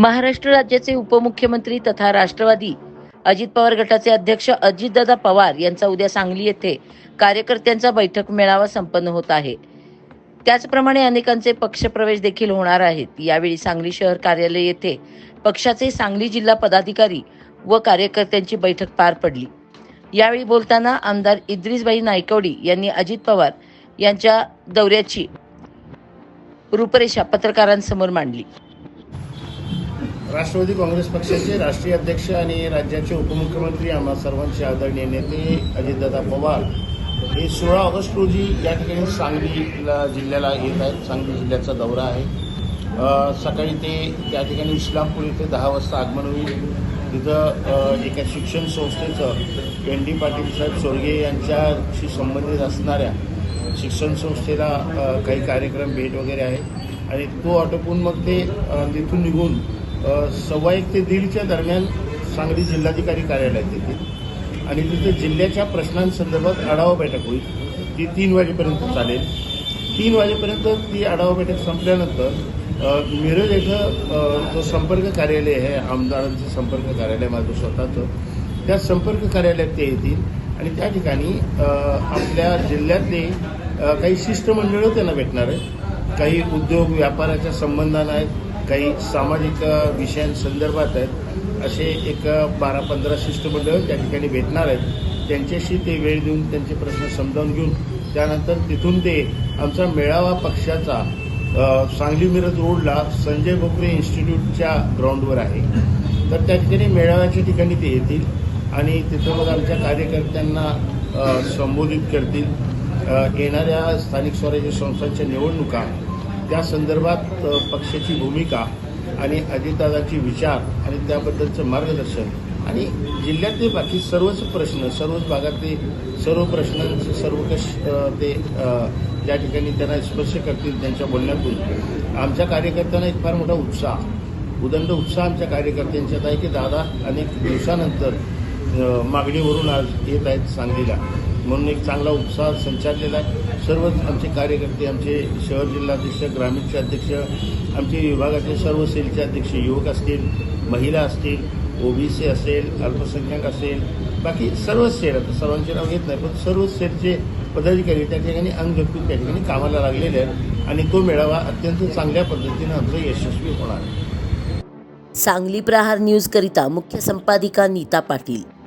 महाराष्ट्र राज्याचे उपमुख्यमंत्री तथा राष्ट्रवादी अजित पवार गटाचे अध्यक्ष अजितदादा पवार यांचा उद्या सांगली येथे कार्यकर्त्यांचा बैठक मेळावा संपन्न होत आहे. त्याचप्रमाणे अनेकांचे पक्षप्रवेश देखील होणार आहेत. यावेळी सांगली शहर कार्यालय येथे पक्षाचे सांगली जिल्हा पदाधिकारी व कार्यकर्त्यांची बैठक पार पडली. यावेळी बोलताना आमदार इद्रिसबाई नायकवडी यांनी अजित पवार यांच्या दौऱ्याची रूपरेषा पत्रकारांसमोर मांडली. राष्ट्रवादी काँग्रेस पक्षाचे राष्ट्रीय अध्यक्ष आणि राज्याचे उपमुख्यमंत्री आम्हा सर्वांचे आदरणीय नेते अजितदादा पवार हे सोळा ऑगस्ट रोजी या ठिकाणी सांगलीला जिल्ह्याला येत आहेत. सांगली जिल्ह्याचा दौरा आहे. सकाळी ते त्या ठिकाणी इस्लामपूर इथे दहा वाजता आगमन होईल. तिथं एका शिक्षण संस्थेचं एन डी पाटील साहेब स्वर्गीय यांच्याशी संबंधित असणाऱ्या शिक्षण संस्थेला काही कार्यक्रम भेट वगैरे आहे आणि तो आटोपून मग ते तिथून निघून सव्वा एक ते दीडच्या दरम्यान सांगली जिल्हाधिकारी कार्यालयात येतील. आणि तिथे जिल्ह्याच्या प्रश्नांसंदर्भात आढावा बैठक होईल. ती तीन वाजेपर्यंत चालेल. तीन वाजेपर्यंत ती आढावा बैठक संपल्यानंतर मिरज इथं जो संपर्क कार्यालय आहे आमदारांचं संपर्क कार्यालय माझं स्वतःचं त्या संपर्क कार्यालयात ते येतील. आणि त्या ठिकाणी आपल्या जिल्ह्यातले काही शिष्टमंडळं त्यांना भेटणार आहेत. काही उद्योग व्यापाराच्या संबंधानं आहेत. काही सामाजिक विषयांसंदर्भात आहेत असे एक बारा पंधरा शिष्टमंडळ त्या ठिकाणी भेटणार आहेत. त्यांच्याशी ते वेळ देऊन त्यांचे प्रश्न समजावून घेऊन त्यानंतर तिथून ते आमचा मेळावा पक्षाचा सांगली मिरज रोडला संजय भोकरे इन्स्टिट्यूटच्या ग्राउंडवर आहे. तर त्या ठिकाणी मेळाव्याच्या ठिकाणी ते येतील आणि तिथं मग आमच्या कार्यकर्त्यांना संबोधित करतील. येणाऱ्या स्थानिक स्वराज्य संस्थांच्या निवडणुका त्या संदर्भात पक्षाची भूमिका आणि अजितदादांचे विचार आणि त्याबद्दलचं मार्गदर्शन आणि जिल्ह्यातले बाकी सर्वच प्रश्न सर्वच भागातले सर्व प्रश्नांचे सर्व कश ते ज्या ठिकाणी त्यांना स्पर्श करतील त्यांच्या बोलण्यातून आमच्या कार्यकर्त्यांना एक फार मोठा उत्साह उदंड उत्साह आमच्या कार्यकर्त्यांच्यात आहे की दादा अनेक दिवसानंतर मागणीवरून आज येत आहेत सांगलीला. म्हणून एक चांगला उत्साह संचारलेला आहे. सर्वच आमचे कार्यकर्ते आमचे शहर जिल्हाध्यक्ष ग्रामीणचे अध्यक्ष आमचे विभागाचे सर्व सेलचे अध्यक्ष युवक असतील महिला असतील ओबीसी असेल अल्पसंख्याक असेल बाकी सर्वच सेल आता सर्वांचे नाव घेत नाही पण सर्वच सेलचे पदाधिकारी त्या ठिकाणी अंग त्या ठिकाणी कामाला लागलेले आहेत आणि तो मेळावा अत्यंत चांगल्या पद्धतीनं आमचा यशस्वी होणार सांगली प्रहार न्यूज करिता मुख्य संपादिका नीता पाटील.